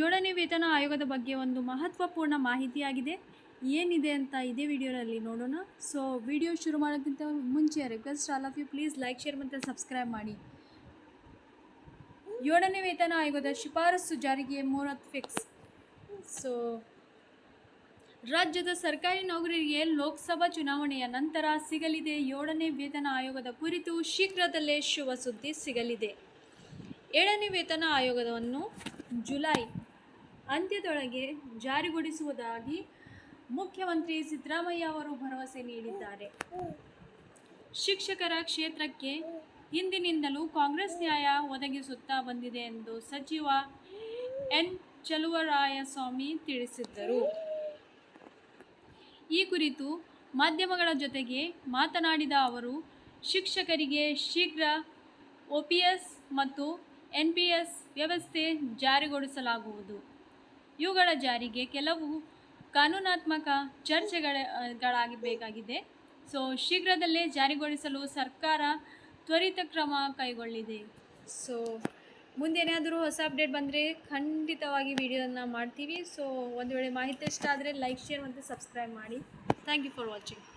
ಏಳನೇ ವೇತನ ಆಯೋಗದ ಬಗ್ಗೆ ಒಂದು ಮಹತ್ವಪೂರ್ಣ ಮಾಹಿತಿಯಾಗಿದೆ. ಏನಿದೆ ಅಂತ ಇದೇ ವಿಡಿಯೋನಲ್ಲಿ ನೋಡೋಣ. ಸೊ ವಿಡಿಯೋ ಶುರು ಮಾಡೋಕ್ಕಿಂತ ಮುಂಚೆ request all of you please like share ಮತ್ತು ಸಬ್ಸ್ಕ್ರೈಬ್ ಮಾಡಿ. ಏಳನೇ ವೇತನ ಆಯೋಗದ ಶಿಫಾರಸು ಜಾರಿಗೆ ಮೂರತ್ ಫಿಕ್ಸ್ ಸೊ ರಾಜ್ಯದ ಸರ್ಕಾರಿ ನೌಕರರಿಗೆ ಲೋಕಸಭಾ ಚುನಾವಣೆಯ ನಂತರ ಸಿಗಲಿದೆ. ಏಳನೇ ವೇತನ ಆಯೋಗದ ಕುರಿತು ಶೀಘ್ರದಲ್ಲೇ ಶುಭ ಸುದ್ದಿ ಸಿಗಲಿದೆ. ಏಳನೇ ವೇತನ ಆಯೋಗವನ್ನು ಜುಲೈ ಅಂತ್ಯದೊಳಗೆ ಜಾರಿಗೊಳಿಸುವುದಾಗಿ ಮುಖ್ಯಮಂತ್ರಿ ಸಿದ್ದರಾಮಯ್ಯ ಅವರು ಭರವಸೆ ನೀಡಿದ್ದಾರೆ. ಶಿಕ್ಷಕರ ಕ್ಷೇತ್ರಕ್ಕೆ ಹಿಂದಿನಿಂದಲೂ ಕಾಂಗ್ರೆಸ್ ನ್ಯಾಯ ಒದಗಿಸುತ್ತಾ ಬಂದಿದೆ ಎಂದು ಸಚಿವ ಎನ್. ಚಲುವರಾಯಸ್ವಾಮಿ ತಿಳಿಸಿದ್ದರು. ಈ ಕುರಿತು ಮಾಧ್ಯಮಗಳ ಜೊತೆಗೆ ಮಾತನಾಡಿದ ಅವರು, ಶಿಕ್ಷಕರಿಗೆ ಶೀಘ್ರ ಒ ಪಿ ಎಸ್ ಮತ್ತು ಎನ್ ಪಿ ಎಸ್ ವ್ಯವಸ್ಥೆ ಜಾರಿಗೊಳಿಸಲಾಗುವುದು. ಇವುಗಳ ಜಾರಿಗೆ ಕೆಲವು ಕಾನೂನಾತ್ಮಕ ಚರ್ಚೆಗಳಾಗಬೇಕಾಗಿದೆ ಸೊ, ಶೀಘ್ರದಲ್ಲೇ ಜಾರಿಗೊಳಿಸಲು ಸರ್ಕಾರ ತ್ವರಿತ ಕ್ರಮ ಕೈಗೊಳ್ಳಿದೆ. ಸೊ, ಮುಂದೇನಾದರೂ ಹೊಸ ಅಪ್ಡೇಟ್ ಬಂದರೆ ಖಂಡಿತವಾಗಿ ವಿಡಿಯೋನ ಮಾಡ್ತೀವಿ. ಸೊ, ಒಂದು ವೇಳೆ ಮಾಹಿತಿ ಇಷ್ಟ ಆದರೆ ಲೈಕ್, ಶೇರ್ ಮತ್ತು ಸಬ್ಸ್ಕ್ರೈಬ್ ಮಾಡಿ. Thank you for watching.